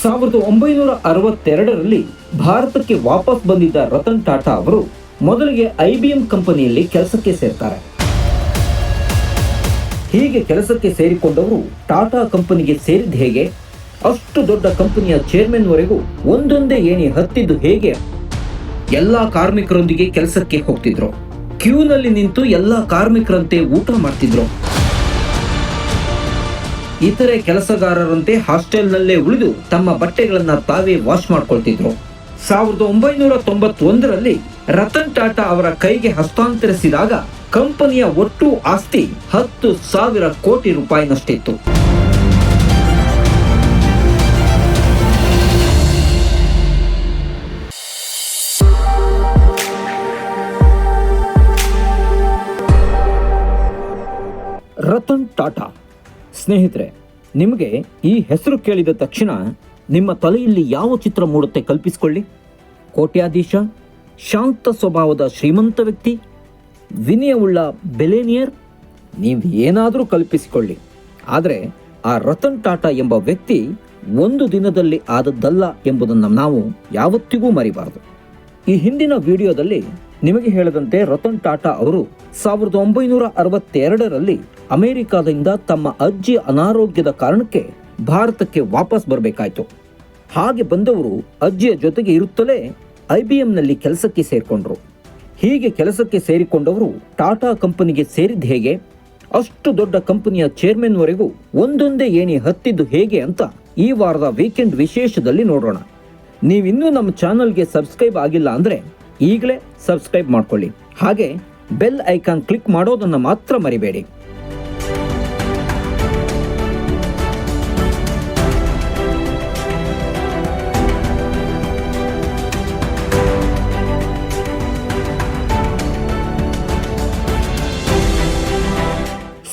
ಸಾವಿರದ ಒಂಬೈನೂರ ಅರವತ್ತೆರಡರಲ್ಲಿ ಭಾರತಕ್ಕೆ ವಾಪಸ್ ಬಂದಿದ್ದ ರತನ್ ಟಾಟಾ ಅವರು ಮೊದಲಿಗೆ ಐ ಬಿ ಎಂ ಕಂಪನಿಯಲ್ಲಿ ಕೆಲಸಕ್ಕೆ ಸೇರ್ತಾರೆ. ಹೀಗೆ ಕೆಲಸಕ್ಕೆ ಸೇರಿಕೊಂಡವರು ಟಾಟಾ ಕಂಪನಿಗೆ ಸೇರಿದ ಹೇಗೆ, ಅಷ್ಟು ದೊಡ್ಡ ಕಂಪನಿಯ ಚೇರ್ಮನ್ವರೆಗೂ ಒಂದೊಂದೇ ಏಣಿ ಹತ್ತಿದ್ದು ಹೇಗೆ, ಎಲ್ಲ ಕಾರ್ಮಿಕರೊಂದಿಗೆ ಕೆಲಸಕ್ಕೆ ಹೋಗ್ತಿದ್ರು. ಕ್ಯೂನಲ್ಲಿ ನಿಂತು ಎಲ್ಲ ಕಾರ್ಮಿಕರಂತೆ ಊಟ ಮಾಡ್ತಿದ್ರು. ಇತರೆ ಕೆಲಸಗಾರರಂತೆ ಹಾಸ್ಟೆಲ್ನಲ್ಲೇ ಉಳಿದು ತಮ್ಮ ಬಟ್ಟೆಗಳನ್ನ ತಾವೇ ವಾಶ್ ಮಾಡಿಕೊಳ್ತಿದ್ರು. ಸಾವಿರದ ಒಂಬೈನೂರ ತೊಂಬತ್ತೊಂದರಲ್ಲಿ ರತನ್ ಟಾಟಾ ಅವರ ಕೈಗೆ ಹಸ್ತಾಂತರಿಸಿದಾಗ ಕಂಪನಿಯ ಒಟ್ಟು ಆಸ್ತಿ ಹತ್ತು ಸಾವಿರ ಕೋಟಿ ರೂಪಾಯಿನಷ್ಟಿತ್ತು. ರತನ್ ಟಾಟಾ ಸ್ನೇಹಿತರೆ, ನಿಮಗೆ ಈ ಹೆಸರು ಕೇಳಿದ ತಕ್ಷಣ ನಿಮ್ಮ ತಲೆಯಲ್ಲಿ ಯಾವ ಚಿತ್ರ ಮೂಡುತ್ತೆ ಕಲ್ಪಿಸಿಕೊಳ್ಳಿ. ಕೋಟ್ಯಾಧೀಶ, ಶಾಂತ ಸ್ವಭಾವದ ಶ್ರೀಮಂತ ವ್ಯಕ್ತಿ, ವಿನಯವುಳ್ಳ ಬೆಲೇನಿಯರ್ ನೀವು ಏನಾದರೂ ಕಲ್ಪಿಸಿಕೊಳ್ಳಿ. ಆದರೆ ಆ ರತನ್ ಟಾಟಾ ಎಂಬ ವ್ಯಕ್ತಿ ಒಂದು ದಿನದಲ್ಲಿ ಆದದ್ದಲ್ಲ ಎಂಬುದನ್ನು ನಾವು ಯಾವತ್ತಿಗೂ ಮರಿಬಾರದು. ಈ ಹಿಂದಿನ ವಿಡಿಯೋದಲ್ಲಿ ನಿಮಗೆ ಹೇಳದಂತೆ ರತನ್ ಟಾಟಾ ಅವರು ಸಾವಿರದ ಒಂಬೈನೂರ ಅರವತ್ತೆರಡರಲ್ಲಿ ಅಮೆರಿಕಾದಿಂದ ತಮ್ಮ ಅಜ್ಜಿ ಅನಾರೋಗ್ಯದ ಕಾರಣಕ್ಕೆ ಭಾರತಕ್ಕೆ ವಾಪಸ್ ಬರಬೇಕಾಯಿತು. ಹಾಗೆ ಬಂದವರು ಅಜ್ಜಿಯ ಜೊತೆಗೆ ಇರುತ್ತಲೇ ಐ ಬಿ ಎಂನಲ್ಲಿ ಕೆಲಸಕ್ಕೆ ಸೇರಿಕೊಂಡ್ರು. ಹೀಗೆ ಕೆಲಸಕ್ಕೆ ಸೇರಿಕೊಂಡವರು ಟಾಟಾ ಕಂಪನಿಗೆ ಸೇರಿದ ಹೇಗೆ? ಅಷ್ಟು ದೊಡ್ಡ ಕಂಪನಿಯ ಚೇರ್ಮನ್ವರೆಗೂ ಒಂದೊಂದೇ ಏಣಿ ಹತ್ತಿದ್ದು ಹೇಗೆ ಅಂತ ಈ ವಾರದ ವೀಕೆಂಡ್ ವಿಶೇಷದಲ್ಲಿ ನೋಡೋಣ. ನೀವಿನ್ನೂ ನಮ್ಮ ಚಾನಲ್ಗೆ ಸಬ್ಸ್ಕ್ರೈಬ್ ಆಗಿಲ್ಲ ಅಂದ್ರೆ ಈಗಲೇ ಸಬ್ಸ್ಕ್ರೈಬ್ ಮಾಡ್ಕೊಳ್ಳಿ. ಹಾಗೆ ಬೆಲ್ ಐಕಾನ್ ಕ್ಲಿಕ್ ಮಾಡೋದನ್ನು ಮಾತ್ರ ಮರಿಬೇಡಿ.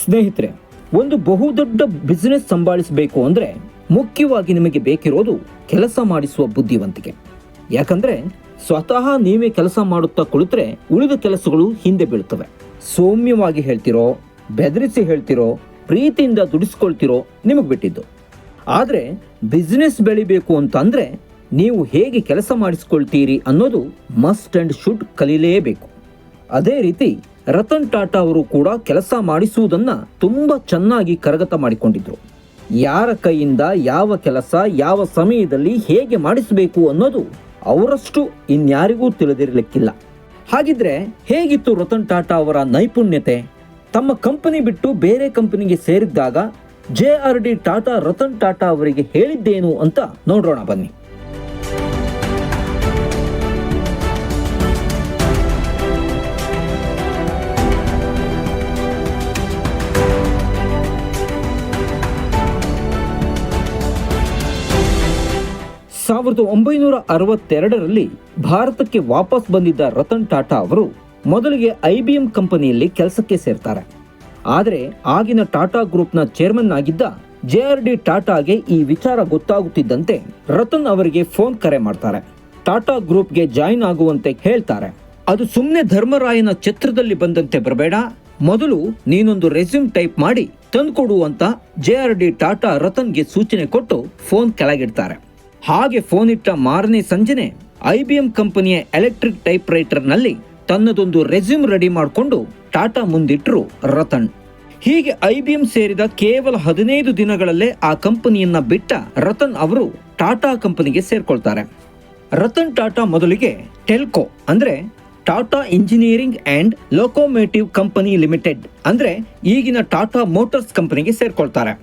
ಸ್ನೇಹಿತರೆ, ಒಂದು ಬಹುದೊಡ್ಡ ಬಿಸಿನೆಸ್ ಸಂಭಾಳಿಸಬೇಕು ಅಂದರೆ ಮುಖ್ಯವಾಗಿ ನಿಮಗೆ ಬೇಕಿರೋದು ಕೆಲಸ ಮಾಡಿಸುವ ಬುದ್ಧಿವಂತಿಕೆ. ಯಾಕಂದ್ರೆ ಸ್ವತಃ ನೀವೇ ಕೆಲಸ ಮಾಡುತ್ತಾ ಕುಳಿತರೆ ಉಳಿದ ಕೆಲಸಗಳು ಹಿಂದೆ ಬೀಳ್ತವೆ. ಸೌಮ್ಯವಾಗಿ ಹೇಳ್ತಿರೋ, ಬೆದರಿಸಿ ಹೇಳ್ತಿರೋ, ಪ್ರೀತಿಯಿಂದ ದುಡಿಸ್ಕೊಳ್ತಿರೋ ನಿಮಗೆ ಬಿಟ್ಟಿದ್ದು. ಆದರೆ ಬಿಸ್ನೆಸ್ ಬೆಳಿಬೇಕು ಅಂತಂದ್ರೆ ನೀವು ಹೇಗೆ ಕೆಲಸ ಮಾಡಿಸ್ಕೊಳ್ತೀರಿ ಅನ್ನೋದು ಮಸ್ಟ್ ಅಂಡ್ ಶುಡ್ ಕಲೀಲೇಬೇಕು. ಅದೇ ರೀತಿ ರತನ್ ಟಾಟಾ ಅವರು ಕೂಡ ಕೆಲಸ ಮಾಡಿಸುವುದನ್ನು ತುಂಬ ಚೆನ್ನಾಗಿ ಕರಗತ ಮಾಡಿಕೊಂಡಿದ್ರು. ಯಾರ ಕೈಯಿಂದ ಯಾವ ಕೆಲಸ, ಯಾವ ಸಮಯದಲ್ಲಿ ಹೇಗೆ ಮಾಡಿಸಬೇಕು ಅನ್ನೋದು ಅವರಷ್ಟು ಇನ್ಯಾರಿಗೂ ತಿಳಿದಿರಲಿಕ್ಕಿಲ್ಲ. ಹಾಗಿದ್ರೆ ಹೇಗಿತ್ತು ರತನ್ ಟಾಟಾ ಅವರ ನೈಪುಣ್ಯತೆ? ತಮ್ಮ ಕಂಪನಿ ಬಿಟ್ಟು ಬೇರೆ ಕಂಪನಿಗೆ ಸೇರಿದ್ದಾಗ J R D Tata Ratan Tata ಅವರಿಗೆ ಹೇಳಿದ್ದೇನು ಅಂತ ನೋಡೋಣ ಬನ್ನಿ. ಸಾವಿರದ ಒಂಬೈನೂರ ಅರವತ್ತೆರಡರಲ್ಲಿ ಭಾರತಕ್ಕೆ ವಾಪಸ್ ಬಂದಿದ್ದ ರತನ್ ಟಾಟಾ ಅವರು ಮೊದಲಿಗೆ ಐ ಬಿ ಎಂ ಕಂಪನಿಯಲ್ಲಿ ಕೆಲಸಕ್ಕೆ ಸೇರ್ತಾರೆ. ಆದರೆ ಆಗಿನ ಟಾಟಾ ಗ್ರೂಪ್ನ ಚೇರ್ಮನ್ ಆಗಿದ್ದ ಜೆ ಆರ್ ಡಿ ಟಾಟಾಗೆ ಈ ವಿಚಾರ ಗೊತ್ತಾಗುತ್ತಿದ್ದಂತೆ ರತನ್ ಅವರಿಗೆ ಫೋನ್ ಕರೆ ಮಾಡ್ತಾರೆ. ಟಾಟಾ ಗ್ರೂಪ್ಗೆ ಜಾಯಿನ್ ಆಗುವಂತೆ ಹೇಳ್ತಾರೆ. ಅದು ಸುಮ್ಮನೆ ಧರ್ಮರಾಯನ ಛತ್ರದಲ್ಲಿ ಬಂದಂತೆ ಬರಬೇಡ. ಮೊದಲು ನೀನೊಂದು ರೆಸ್ಯೂಮ್ ಟೈಪ್ ಮಾಡಿ ತಂದುಕೊಡು ಅಂತ ಜೆ ಆರ್ ಡಿ ಟಾಟಾ ರತನ್ಗೆ ಸೂಚನೆ ಕೊಟ್ಟು ಫೋನ್ ಕೆಳಗಿಡ್ತಾರೆ. ಹಾಗೆ ಫೋನ್ ಇಟ್ಟ ಮಾರನೇ ಸಂಜೆನೆ ಐ ಬಿ ಎಂ ಕಂಪನಿಯ ಎಲೆಕ್ಟ್ರಿಕ್ ಟೈಪ್ ರೈಟರ್ನಲ್ಲಿ ತನ್ನದೊಂದು ರೆಸ್ಯೂಮ್ ರೆಡಿ ಮಾಡಿಕೊಂಡು ಟಾಟಾ ಮುಂದಿಟ್ಟರು ರತನ್. ಹೀಗೆ ಐ ಬಿ ಎಂ ಸೇರಿದ ಕೇವಲ ಹದಿನೈದು ದಿನಗಳಲ್ಲೇ ಆ ಕಂಪನಿಯನ್ನ ಬಿಟ್ಟ ರತನ್ ಅವರು ಟಾಟಾ ಕಂಪನಿಗೆ ಸೇರ್ಕೊಳ್ತಾರೆ. ರತನ್ ಟಾಟಾ ಮೊದಲಿಗೆ ಟೆಲ್ಕೋ ಅಂದ್ರೆ Tata engineering and locomotive company limited ಅಂದ್ರೆ ಈಗಿನ ಟಾಟಾ ಮೋಟಾರ್ಸ್ ಕಂಪನಿಗೆ ಸೇರ್ಕೊಳ್ತಾರೆ.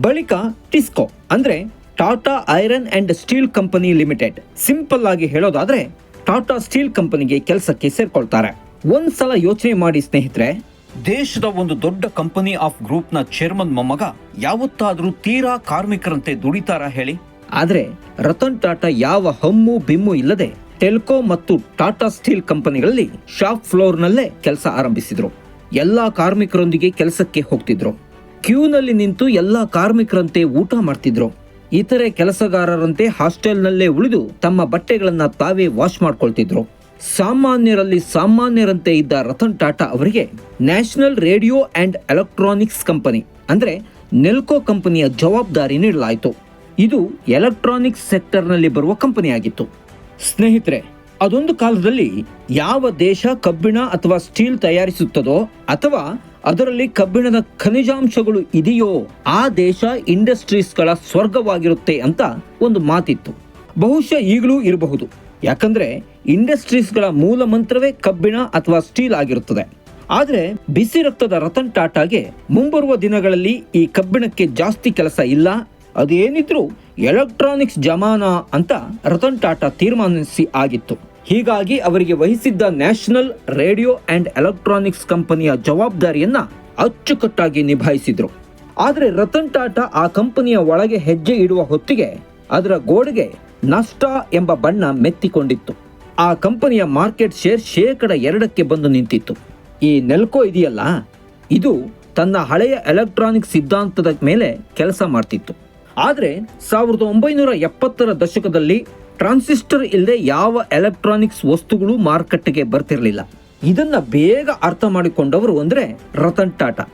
ಬಳಿಕ ಟಿಸ್ಕೋ ಅಂದ್ರೆ Tata iron and steel company limited. Simple ಆಗಿ ಹೇಳೋದಾದ್ರೆ ಟಾಟಾ ಸ್ಟೀಲ್ ಕಂಪನಿಗೆ ಕೆಲಸಕ್ಕೆ ಸೇರ್ಕೊಳ್ತಾರೆ. ಒಂದ್ಸಲ ಯೋಚನೆ ಮಾಡಿ ಸ್ನೇಹಿತರೆ ದೇಶದ ಒಂದು ದೊಡ್ಡ ಕಂಪನಿ ಆಫ್ ಗ್ರೂಪ್ನ ಚೇರ್ಮನ್ ಮೊಮ್ಮಗ ಯಾವತ್ತಾದ್ರೂ ತೀರಾ ಕಾರ್ಮಿಕರಂತೆ ದುಡಿತಾರ ಹೇಳಿ? ಆದ್ರೆ ರತನ್ ಟಾಟಾ ಯಾವ ಹಮ್ಮು ಬಿಮ್ಮು ಇಲ್ಲದೆ ಟೆಲ್ಕೋ ಮತ್ತು ಟಾಟಾ ಸ್ಟೀಲ್ ಕಂಪನಿಗಳಲ್ಲಿ ಶಾಪ್ ಫ್ಲೋರ್ ನಲ್ಲೇ ಕೆಲಸ ಆರಂಭಿಸಿದ್ರು. ಎಲ್ಲಾ ಕಾರ್ಮಿಕರೊಂದಿಗೆ ಕೆಲಸಕ್ಕೆ ಹೋಗ್ತಿದ್ರು. ಕ್ಯೂನಲ್ಲಿ ನಿಂತು ಎಲ್ಲಾ ಕಾರ್ಮಿಕರಂತೆ ಊಟ ಮಾಡ್ತಿದ್ರು. ಇತರೆ ಕೆಲಸಗಾರರಂತೆ ಹಾಸ್ಟೆಲ್ನಲ್ಲೇ ಉಳಿದು ತಮ್ಮ ಬಟ್ಟೆಗಳನ್ನು ತಾವೇ ವಾಶ್ ಮಾಡ್ಕೊಳ್ತಿದ್ರು. ಸಾಮಾನ್ಯರಲ್ಲಿ ಸಾಮಾನ್ಯರಂತೆ ಇದ್ದ ರತನ್ ಟಾಟಾ ಅವರಿಗೆ national radio and electronics company, ಅಂದ್ರೆ ನೆಲ್ಕೋ ಕಂಪನಿಯ ಜವಾಬ್ದಾರಿ ನೀಡಲಾಯಿತು. ಇದು ಎಲೆಕ್ಟ್ರಾನಿಕ್ಸ್ ಸೆಕ್ಟರ್ನಲ್ಲಿ ಬರುವ ಕಂಪನಿಯಾಗಿತ್ತು. ಸ್ನೇಹಿತರೆ, ಅದೊಂದು ಕಾಲದಲ್ಲಿ ಯಾವ ದೇಶ ಕಬ್ಬಿಣ ಅಥವಾ ಸ್ಟೀಲ್ ತಯಾರಿಸುತ್ತದೋ ಅಥವಾ ಅದರಲ್ಲಿ ಕಬ್ಬಿಣದ ಖನಿಜಾಂಶಗಳು ಇದೆಯೋ ಆ ದೇಶ ಇಂಡಸ್ಟ್ರೀಸ್ಗಳ ಸ್ವರ್ಗವಾಗಿರುತ್ತೆ ಅಂತ ಒಂದು ಮಾತಿತ್ತು. ಬಹುಶಃ ಈಗಲೂ ಇರಬಹುದು. ಯಾಕಂದ್ರೆ ಇಂಡಸ್ಟ್ರೀಸ್ಗಳ ಮೂಲ ಮಂತ್ರವೇ ಕಬ್ಬಿಣ ಅಥವಾ ಸ್ಟೀಲ್ ಆಗಿರುತ್ತದೆ. ಆದರೆ ಬಿಸಿ ರಕ್ತದ ರತನ್ ಟಾಟಾಗೆ ಮುಂಬರುವ ದಿನಗಳಲ್ಲಿ ಈ ಕಬ್ಬಿಣಕ್ಕೆ ಜಾಸ್ತಿ ಕೆಲಸ ಇಲ್ಲ. ಅದೇನಿದ್ರು ಎಲೆಕ್ಟ್ರಾನಿಕ್ಸ್ ಜಮಾನ ಅಂತ ರತನ್ ಟಾಟಾ ತೀರ್ಮಾನಿಸಿ ಆಗಿತ್ತು. ಹೀಗಾಗಿ ಅವರಿಗೆ ವಹಿಸಿದ್ದ ನ್ಯಾಷನಲ್ ರೇಡಿಯೋ ಅಂಡ್ ಎಲೆಕ್ಟ್ರಾನಿಕ್ಸ್ ಕಂಪನಿಯ ಜವಾಬ್ದಾರಿಯನ್ನು ಅಚ್ಚುಕಟ್ಟಾಗಿ ನಿಭಾಯಿಸಿದ್ರು. ಆದರೆ ರತನ್ ಟಾಟಾ ಆ ಕಂಪನಿಯ ಒಳಗೆ ಹೆಜ್ಜೆ ಇಡುವ ಹೊತ್ತಿಗೆ ಅದರ ಗೋಡೆಗೆ ನಷ್ಟ ಎಂಬ ಬಣ್ಣ ಮೆತ್ತಿಕೊಂಡಿತ್ತು. ಆ ಕಂಪನಿಯ ಮಾರ್ಕೆಟ್ ಶೇರ್ ಶೇಕಡ ಎರಡಕ್ಕೆ ಬಂದು ನಿಂತಿತ್ತು. ಈ ನೆಲ್ಕೋ ಇದೆಯಲ್ಲ? ಇದು ತನ್ನ ಹಳೆಯ ಎಲೆಕ್ಟ್ರಾನಿಕ್ ಸಿದ್ಧಾಂತದ ಮೇಲೆ ಕೆಲಸ ಮಾಡ್ತಿತ್ತು. ಆದರೆ ಸಾವಿರದ ಒಂಬೈನೂರ ಎಪ್ಪತ್ತರ ದಶಕದಲ್ಲಿ ಟ್ರಾನ್ಸಿಸ್ಟರ್ ಇಲ್ಲದೆ ಯಾವ ಎಲೆಕ್ಟ್ರಾನಿಕ್ಸ್ ವಸ್ತುಗಳು ಮಾರುಕಟ್ಟೆಗೆ ಬರ್ತಿರಲಿಲ್ಲ. ಇದನ್ನ ಬೇಗ ಅರ್ಥ ಮಾಡಿಕೊಂಡವರು ಅಂದ್ರೆ ರತನ್ ಟಾಟಾ.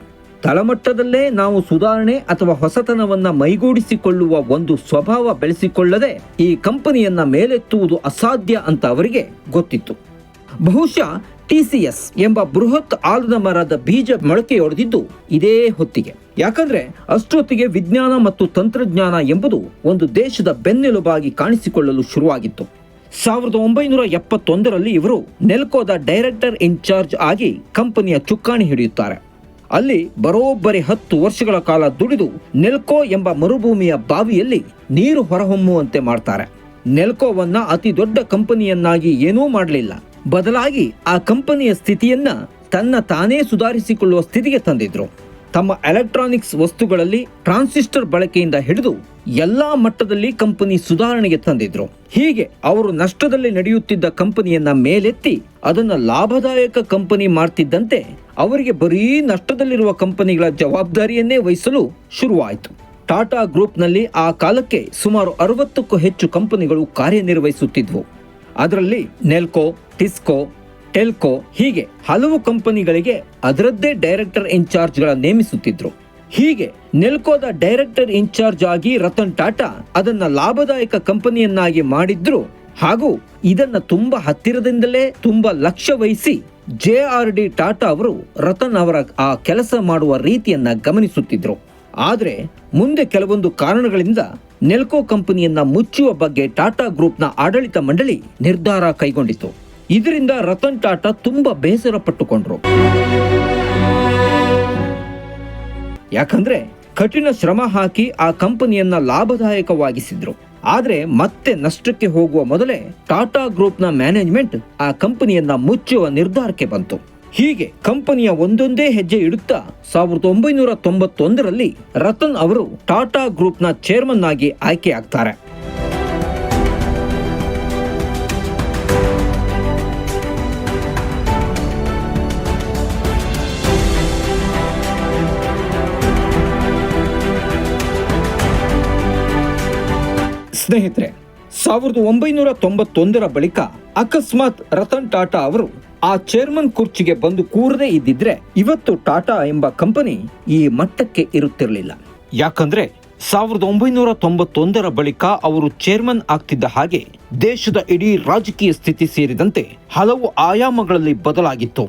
ತಳಮಟ್ಟದಲ್ಲೇ ನಾವು ಸುಧಾರಣೆ ಅಥವಾ ಹೊಸತನವನ್ನ ಮೈಗೂಡಿಸಿಕೊಳ್ಳುವ ಒಂದು ಸ್ವಭಾವ ಬೆಳೆಸಿಕೊಳ್ಳದೆ ಈ ಕಂಪನಿಯನ್ನ ಮೇಲೆತ್ತುವುದು ಅಸಾಧ್ಯ ಅಂತ ಅವರಿಗೆ ಗೊತ್ತಿತ್ತು. ಬಹುಶಃ ಟಿಸಿಎಸ್ ಎಂಬ ಬೃಹತ್ ಆಲದ ಮರದ ಬೀಜ ಮೊಳಕೆಯೊಡೆದಿದ್ದು ಇದೇ ಹೊತ್ತಿಗೆ. ಯಾಕಂದ್ರೆ ಅಷ್ಟೊತ್ತಿಗೆ ವಿಜ್ಞಾನ ಮತ್ತು ತಂತ್ರಜ್ಞಾನ ಎಂಬುದು ಒಂದು ದೇಶದ ಬೆನ್ನೆಲುಬಾಗಿ ಕಾಣಿಸಿಕೊಳ್ಳಲು ಶುರುವಾಗಿತ್ತು. ಸಾವಿರದ ಒಂಬೈನೂರ ಎಪ್ಪತ್ತೊಂದರಲ್ಲಿ ಇವರು ನೆಲ್ಕೋದ ಡೈರೆಕ್ಟರ್ ಇನ್ಚಾರ್ಜ್ ಆಗಿ ಕಂಪನಿಯ ಚುಕ್ಕಾಣಿ ಹಿಡಿಯುತ್ತಾರೆ. ಅಲ್ಲಿ ಬರೋಬ್ಬರಿ ಹತ್ತು ವರ್ಷಗಳ ಕಾಲ ದುಡಿದು ನೆಲ್ಕೋ ಎಂಬ ಮರುಭೂಮಿಯ ಬಾವಿಯಲ್ಲಿ ನೀರು ಹೊರಹೊಮ್ಮುವಂತೆ ಮಾಡ್ತಾರೆ. ನೆಲ್ಕೋವನ್ನ ಅತಿ ದೊಡ್ಡ ಕಂಪನಿಯನ್ನಾಗಿ ಏನೂ ಮಾಡಲಿಲ್ಲ. ಬದಲಾಗಿ ಆ ಕಂಪನಿಯ ಸ್ಥಿತಿಯನ್ನ ತನ್ನ ತಾನೇ ಸುಧಾರಿಸಿಕೊಳ್ಳುವ ಸ್ಥಿತಿಗೆ ತಂದಿದ್ರು. ತಮ್ಮ ಎಲೆಕ್ಟ್ರಾನಿಕ್ಸ್ ವಸ್ತುಗಳಲ್ಲಿ ಟ್ರಾನ್ಸಿಸ್ಟರ್ ಬಳಕೆಯಿಂದ ಹಿಡಿದು ಎಲ್ಲಾ ಮಟ್ಟದಲ್ಲಿ ಕಂಪನಿ ಸುಧಾರಣೆಗೆ ತಂದಿದ್ರು. ಹೀಗೆ ಅವರು ನಷ್ಟದಲ್ಲಿ ನಡೆಯುತ್ತಿದ್ದ ಕಂಪನಿಯನ್ನ ಮೇಲೆತ್ತಿ ಅದನ್ನ ಲಾಭದಾಯಕ ಕಂಪನಿ ಮಾಡ್ತಿದ್ದಂತೆ ಅವರಿಗೆ ಬರೀ ನಷ್ಟದಲ್ಲಿರುವ ಕಂಪನಿಗಳ ಜವಾಬ್ದಾರಿಯನ್ನೇ ವಹಿಸಲು ಶುರುವಾಯಿತು. ಟಾಟಾ ಗ್ರೂಪ್ನಲ್ಲಿ ಆ ಕಾಲಕ್ಕೆ ಸುಮಾರು ಅರವತ್ತಕ್ಕೂ ಹೆಚ್ಚು ಕಂಪನಿಗಳು ಕಾರ್ಯನಿರ್ವಹಿಸುತ್ತಿದ್ವು. ಅದರಲ್ಲಿ ನೆಲ್ಕೋ ಟಿಸ್ಕೋ, ಟೆಲ್ಕೋ ಹೀಗೆ ಹಲವು ಕಂಪನಿಗಳಿಗೆ ಅದರದ್ದೇ ಡೈರೆಕ್ಟರ್ ಇನ್ಚಾರ್ಜ್ಗಳ ನೇಮಿಸುತ್ತಿದ್ರು. ಹೀಗೆ ನೆಲ್ಕೋದ ಡೈರೆಕ್ಟರ್ ಇನ್ಚಾರ್ಜ್ ಆಗಿ ರತನ್ ಟಾಟಾ ಅದನ್ನ ಲಾಭದಾಯಕ ಕಂಪನಿಯನ್ನಾಗಿ ಮಾಡಿದ್ರು ಹಾಗೂ ಇದನ್ನ ತುಂಬಾ ಹತ್ತಿರದಿಂದಲೇ ತುಂಬಾ ಲಕ್ಷ್ಯ ವಹಿಸಿ ಜೆ ಆರ್ ಡಿ ಟಾಟಾ ಅವರು ರತನ್ ಅವರ ಆ ಕೆಲಸ ಮಾಡುವ ರೀತಿಯನ್ನ ಗಮನಿಸುತ್ತಿದ್ರು. ಆದರೆ ಮುಂದೆ ಕೆಲವೊಂದು ಕಾರಣಗಳಿಂದ ನೆಲ್ಕೋ ಕಂಪನಿಯನ್ನ ಮುಚ್ಚುವ ಬಗ್ಗೆ ಟಾಟಾ ಗ್ರೂಪ್ನ ಆಡಳಿತ ಮಂಡಳಿ ನಿರ್ಧಾರ ಕೈಗೊಂಡಿತು ಇದರಿಂದ ರತನ್ ಟಾಟಾ ತುಂಬಾ ಬೇಸರ ಪಟ್ಟುಕೊಂಡ್ರು ಯಾಕಂದ್ರೆ ಕಠಿಣ ಶ್ರಮ ಹಾಕಿ ಆ ಕಂಪನಿಯನ್ನ ಲಾಭದಾಯಕವಾಗಿಸಿದ್ರು. ಆದ್ರೆ ಮತ್ತೆ ನಷ್ಟಕ್ಕೆ ಹೋಗುವ ಮೊದಲೇ ಟಾಟಾ ಗ್ರೂಪ್ನ ಮ್ಯಾನೇಜ್ಮೆಂಟ್ ಆ ಕಂಪನಿಯನ್ನ ಮುಚ್ಚುವ ನಿರ್ಧಾರಕ್ಕೆ ಬಂತು. ಹೀಗೆ ಕಂಪನಿಯ ಒಂದೊಂದೇ ಹೆಜ್ಜೆ ಇಡುತ್ತಾ ಸಾವಿರದ ಒಂಬೈನೂರ ತೊಂಬತ್ತೊಂದರಲ್ಲಿ ರತನ್ ಅವರು ಟಾಟಾ ಗ್ರೂಪ್ನ ಚೇರ್ಮನ್ ಆಗಿ ಆಯ್ಕೆಯಾಗ್ತಾರೆ. ಸ್ನೇಹಿತರೆ, ಸಾವಿರದ ಒಂಬೈನೂರ ತೊಂಬತ್ತೊಂದರ ಬಳಿಕ ಅಕಸ್ಮಾತ್ ರತನ್ ಟಾಟಾ ಅವರು ಆ ಚೇರ್ಮನ್ ಕುರ್ಚಿಗೆ ಬಂದು ಕೂರದೇ ಇದ್ದಿದ್ರೆ ಇವತ್ತು ಟಾಟಾ ಎಂಬ ಕಂಪನಿ ಈ ಮಟ್ಟಕ್ಕೆ ಇರುತ್ತಿರಲಿಲ್ಲ. ಯಾಕಂದ್ರೆ ಸಾವಿರದ ಒಂಬೈನೂರ ತೊಂಬತ್ತೊಂದರ ಬಳಿಕ ಅವರು ಚೇರ್ಮನ್ ಆಗ್ತಿದ್ದ ಹಾಗೆ ದೇಶದ ಇಡೀ ರಾಜಕೀಯ ಸ್ಥಿತಿ ಸೇರಿದಂತೆ ಹಲವು ಆಯಾಮಗಳಲ್ಲಿ ಬದಲಾಗಿತ್ತು.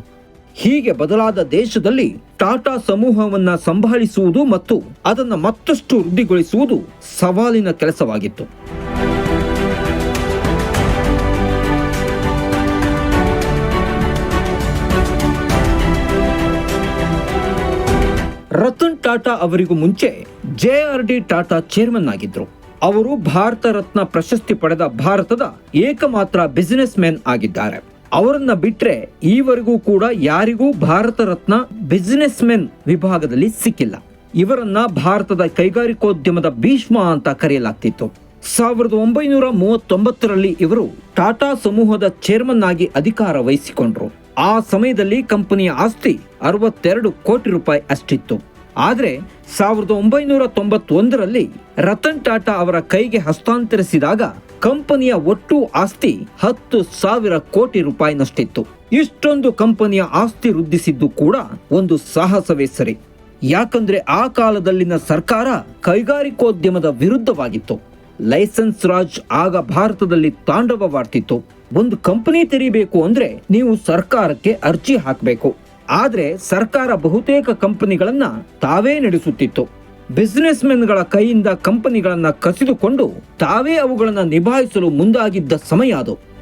ಹೀಗೆ ಬದಲಾದ ದೇಶದಲ್ಲಿ ಟಾಟಾ ಸಮೂಹವನ್ನ ಸಂಭಾಳಿಸುವುದು ಮತ್ತು ಅದನ್ನು ಮತ್ತಷ್ಟು ವೃದ್ಧಿಗೊಳಿಸುವುದು ಸವಾಲಿನ ಕೆಲಸವಾಗಿತ್ತು. ರತನ್ ಟಾಟಾ ಅವರಿಗೂ ಮುಂಚೆ J R D Tata chairman ಆಗಿದ್ರು. ಅವರು ಭಾರತ ರತ್ನ ಪ್ರಶಸ್ತಿ ಪಡೆದ ಭಾರತದ ಏಕಮಾತ್ರ ಬಿಸಿನೆಸ್ ಮ್ಯಾನ್ ಆಗಿದ್ದಾರೆ. ಅವರನ್ನ ಬಿಟ್ರೆ ಈವರೆಗೂ ಕೂಡ ಯಾರಿಗೂ ಭಾರತ ರತ್ನ ಬಿಸಿನೆಸ್ ಮೆನ್ ವಿಭಾಗದಲ್ಲಿ ಸಿಕ್ಕಿಲ್ಲ. ಇವರನ್ನ ಭಾರತದ ಕೈಗಾರಿಕೋದ್ಯಮದ ಭೀಷ್ಮ ಅಂತ ಕರೆಯಲಾಗ್ತಿತ್ತು. ಸಾವಿರದ ಒಂಬೈನೂರ ಮೂವತ್ತೊಂಬತ್ತರಲ್ಲಿ ಇವರು ಟಾಟಾ ಸಮೂಹದ ಚೇರ್ಮನ್ ಆಗಿ ಅಧಿಕಾರ ವಹಿಸಿಕೊಂಡ್ರು. ಆ ಸಮಯದಲ್ಲಿ ಕಂಪನಿಯ ಆಸ್ತಿ ಅರವತ್ತೆರಡು ಕೋಟಿ ರೂಪಾಯಿ ಅಷ್ಟಿತ್ತು. ಆದರೆ ಸಾವಿರದ ಒಂಬೈನೂರ ತೊಂಬತ್ತೊಂದರಲ್ಲಿ ರತನ್ ಟಾಟಾ ಅವರ ಕೈಗೆ ಹಸ್ತಾಂತರಿಸಿದಾಗ ಕಂಪನಿಯ ಒಟ್ಟು ಆಸ್ತಿ ಹತ್ತು ಸಾವಿರ ಕೋಟಿ ರೂಪಾಯಿನಷ್ಟಿತ್ತು. ಇಷ್ಟೊಂದು ಕಂಪನಿಯ ಆಸ್ತಿ ವೃದ್ಧಿಸಿದ್ದು ಕೂಡ ಒಂದು ಸಾಹಸವೇ ಸರಿ. ಯಾಕಂದ್ರೆ ಆ ಕಾಲದಲ್ಲಿನ ಸರ್ಕಾರ ಕೈಗಾರಿಕೋದ್ಯಮದ ವಿರುದ್ಧವಾಗಿತ್ತು. ಲೈಸೆನ್ಸ್ ರಾಜ್ ಆಗ ಭಾರತದಲ್ಲಿ ತಾಂಡವವಾಡ್ತಿತ್ತು. ಒಂದು ಕಂಪನಿ ತೆರೀಬೇಕು ಅಂದ್ರೆ ನೀವು ಸರ್ಕಾರಕ್ಕೆ ಅರ್ಜಿ ಹಾಕಬೇಕು. ಆದ್ರೆ ಸರ್ಕಾರ ಬಹುತೇಕ ಕಂಪನಿಗಳನ್ನ ತಾವೇ ನಡೆಸುತ್ತಿತ್ತು. ಬಿಸಿನೆಸ್ ಕೈಯಿಂದ ಕಂಪನಿಗಳನ್ನು ಕಸಿದುಕೊಂಡು ತಾವೇ ಅವುಗಳನ್ನು ನಿಭಾಯಿಸಲು ಮುಂದಾಗಿದ್ದ ಸಮಯ ಅದು.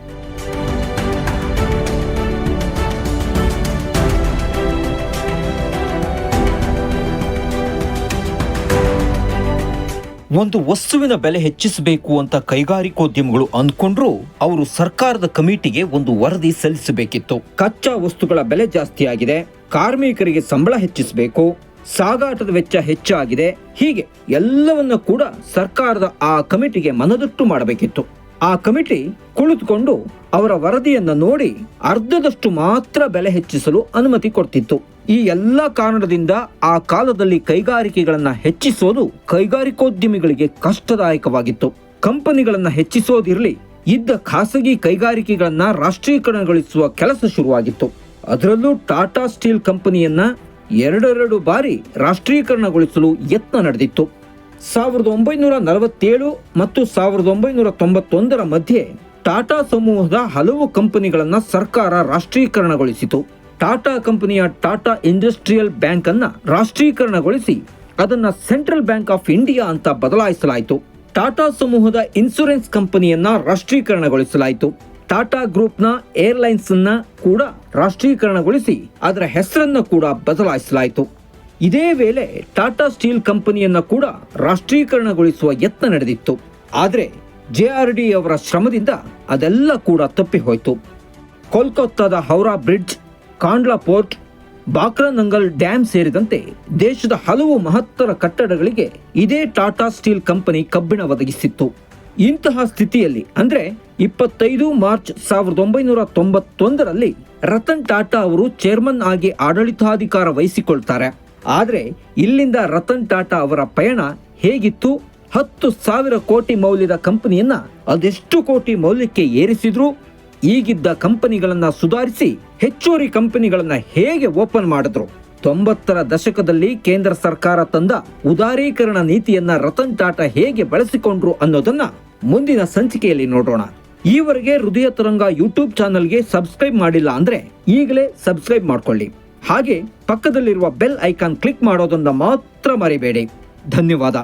ಒಂದು ವಸ್ತುವಿನ ಬೆಲೆ ಹೆಚ್ಚಿಸಬೇಕು ಅಂತ ಕೈಗಾರಿಕೋದ್ಯಮಗಳು ಅಂದ್ಕೊಂಡ್ರು ಅವರು ಸರ್ಕಾರದ ಕಮಿಟಿಗೆ ಒಂದು ವರದಿ ಸಲ್ಲಿಸಬೇಕಿತ್ತು. ಕಚ್ಚಾ ವಸ್ತುಗಳ ಬೆಲೆ ಜಾಸ್ತಿಯಾಗಿದೆ. ಕಾರ್ಮಿಕರಿಗೆ ಸಂಬಳ ಹೆಚ್ಚಿಸಬೇಕು. ಸಾಗಾಟದ ವೆಚ್ಚ ಹೆಚ್ಚಾಗಿದೆ. ಹೀಗೆ ಎಲ್ಲವನ್ನ ಕೂಡ ಸರ್ಕಾರದ ಆ ಕಮಿಟಿಗೆ ಮನದಟ್ಟು ಮಾಡಬೇಕಿತ್ತು. ಆ ಕಮಿಟಿ ಕುಳಿತುಕೊಂಡು ಅವರ ವರದಿಯನ್ನು ನೋಡಿ ಅರ್ಧದಷ್ಟು ಮಾತ್ರ ಬೆಲೆ ಹೆಚ್ಚಿಸಲು ಅನುಮತಿ ಕೊಡ್ತಿತ್ತು. ಈ ಎಲ್ಲ ಕಾರಣದಿಂದ ಆ ಕಾಲದಲ್ಲಿ ಕೈಗಾರಿಕೆಗಳನ್ನು ಹೆಚ್ಚಿಸೋದು ಕೈಗಾರಿಕೋದ್ಯಮಿಗಳಿಗೆ ಕಷ್ಟದಾಯಕವಾಗಿತ್ತು. ಕಂಪನಿಗಳನ್ನು ಹೆಚ್ಚಿಸೋದಿರಲಿ, ಇದ್ದ ಖಾಸಗಿ ಕೈಗಾರಿಕೆಗಳನ್ನ ರಾಷ್ಟ್ರೀಕರಣಗೊಳಿಸುವ ಕೆಲಸ ಶುರುವಾಗಿತ್ತು. ಅದರಲ್ಲೂ ಟಾಟಾ ಸ್ಟೀಲ್ ಕಂಪನಿಯನ್ನ ಎರಡೆರಡು ಬಾರಿ ರಾಷ್ಟ್ರೀಕರಣಗೊಳಿಸಲು ಯತ್ನ ನಡೆದಿತ್ತು. ಸಾವಿರದ ಒಂಬೈನೂರ ನಲವತ್ತೇಳು ಮತ್ತು ಸಾವಿರದ ಒಂಬೈನೂರ ತೊಂಬತ್ತೊಂದರ ಮಧ್ಯೆ ಟಾಟಾ ಸಮೂಹದ ಹಲವು ಕಂಪನಿಗಳನ್ನು ಸರ್ಕಾರ ರಾಷ್ಟ್ರೀಕರಣಗೊಳಿಸಿತು. ಟಾಟಾ ಕಂಪನಿಯ ಟಾಟಾ ಇಂಡಸ್ಟ್ರಿಯಲ್ ಬ್ಯಾಂಕ್ ಅನ್ನ ರಾಷ್ಟ್ರೀಕರಣಗೊಳಿಸಿ ಅದನ್ನ ಸೆಂಟ್ರಲ್ ಬ್ಯಾಂಕ್ ಆಫ್ ಇಂಡಿಯಾ ಅಂತ ಬದಲಾಯಿಸಲಾಯಿತು. ಟಾಟಾ ಸಮೂಹದ ಇನ್ಸೂರೆನ್ಸ್ ಕಂಪನಿಯನ್ನ ರಾಷ್ಟ್ರೀಕರಣಗೊಳಿಸಲಾಯಿತು. ಟಾಟಾ ಗ್ರೂಪ್ನ ಏರ್ಲೈನ್ಸ್ ಅನ್ನ ಕೂಡ ರಾಷ್ಟ್ರೀಕರಣಗೊಳಿಸಿ ಅದರ ಹೆಸರನ್ನ ಕೂಡ ಬದಲಾಯಿಸಲಾಯಿತು. ಇದೇ ವೇಳೆ ಟಾಟಾ ಸ್ಟೀಲ್ ಕಂಪನಿಯನ್ನ ಕೂಡ ರಾಷ್ಟ್ರೀಕರಣಗೊಳಿಸುವ ಯತ್ನ ನಡೆದಿತ್ತು. ಆದರೆ ಜೆ ಆರ್ ಡಿ ಅವರ ಶ್ರಮದಿಂದ ಅದೆಲ್ಲ ಕೂಡ ತಪ್ಪಿಹೋಯಿತು. ಕೋಲ್ಕತ್ತಾದ Howrah bridge, Kandla port, Bhakra Nangal dam ಸೇರಿದಂತೆ ದೇಶದ ಹಲವು ಮಹತ್ತರ ಕಟ್ಟಡಗಳಿಗೆ ಇದೇ ಟಾಟಾ ಸ್ಟೀಲ್ ಕಂಪನಿ ಕಬ್ಬಿಣ ಒದಗಿಸಿತ್ತು. ಇಂತಹ ಸ್ಥಿತಿಯಲ್ಲಿ ಅಂದ್ರೆ ಇಪ್ಪತ್ತೈದು ಮಾರ್ಚ್ ಸಾವಿರದ ಒಂಬೈನೂರ ತೊಂಬತ್ತೊಂದರಲ್ಲಿ ರತನ್ ಟಾಟಾ ಅವರು ಚೇರ್ಮನ್ ಆಗಿ ಆಡಳಿತಾಧಿಕಾರ ವಹಿಸಿಕೊಳ್ತಾರೆ. ಆದರೆ ಇಲ್ಲಿಂದ ರತನ್ ಟಾಟಾ ಅವರ ಪಯಣ ಹೇಗಿತ್ತು? ಹತ್ತು ಸಾವಿರ ಕೋಟಿ ಮೌಲ್ಯದ ಕಂಪನಿಯನ್ನ ಅದೆಷ್ಟು ಕೋಟಿ ಮೌಲ್ಯಕ್ಕೆ ಏರಿಸಿದ್ರು? ಈಗಿದ್ದ ಕಂಪನಿಗಳನ್ನ ಸುಧಾರಿಸಿ ಹೆಚ್ಚುವರಿ ಕಂಪನಿಗಳನ್ನ ಹೇಗೆ ಓಪನ್ ಮಾಡಿದ್ರು? ತೊಂಬತ್ತರ ದಶಕದಲ್ಲಿ ಕೇಂದ್ರ ಸರ್ಕಾರ ತಂದ ಉದಾರೀಕರಣ ನೀತಿಯನ್ನ ರತನ್ ಟಾಟಾ ಹೇಗೆ ಬಳಸಿಕೊಂಡ್ರು ಅನ್ನೋದನ್ನ ಮುಂದಿನ ಸಂಚಿಕೆಯಲ್ಲಿ ನೋಡೋಣ. ಈವರೆಗೆ ಹೃದಯ ತರಂಗ ಯೂಟ್ಯೂಬ್ ಚಾನಲ್ಗೆ ಸಬ್ಸ್ಕ್ರೈಬ್ ಮಾಡಿಲ್ಲ ಅಂದ್ರೆ ಈಗಲೇ ಸಬ್ಸ್ಕ್ರೈಬ್ ಮಾಡ್ಕೊಳ್ಳಿ. ಹಾಗೆ ಪಕ್ಕದಲ್ಲಿರುವ ಬೆಲ್ ಐಕಾನ್ ಕ್ಲಿಕ್ ಮಾಡೋದನ್ನ ಮಾತ್ರ ಮರಿಬೇಡಿ. ಧನ್ಯವಾದ.